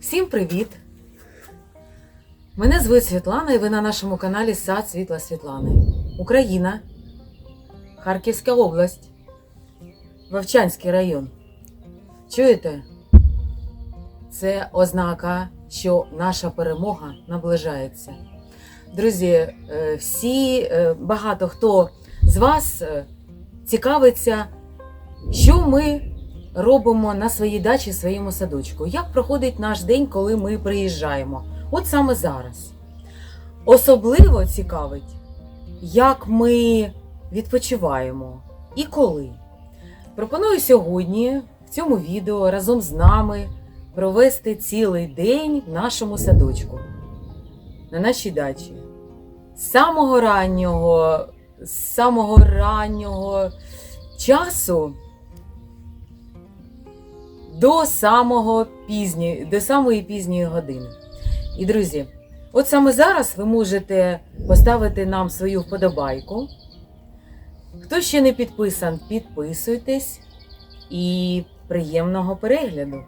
Всім привіт! Мене звуть Світлана і ви на нашому каналі Сад Світла Світлани. Україна, Харківська область, Вовчанський район. Чуєте? Це ознака, що наша перемога наближається. Друзі, е, всі, е, багато хто з вас е, цікавиться, що ми робимо на своїй дачі, своєму садочку. Як проходить наш день, коли ми приїжджаємо? От саме зараз. Особливо цікавить, як ми відпочиваємо і коли. Пропоную сьогодні в цьому відео разом з нами провести цілий день в нашому садочку, на нашій дачі. З самого раннього, з самого раннього часу до самого пізньої, до самої пізньої години. І друзі, от саме зараз ви можете поставити нам свою вподобайку. Хто ще не підписан, підписуйтесь і приємного перегляду.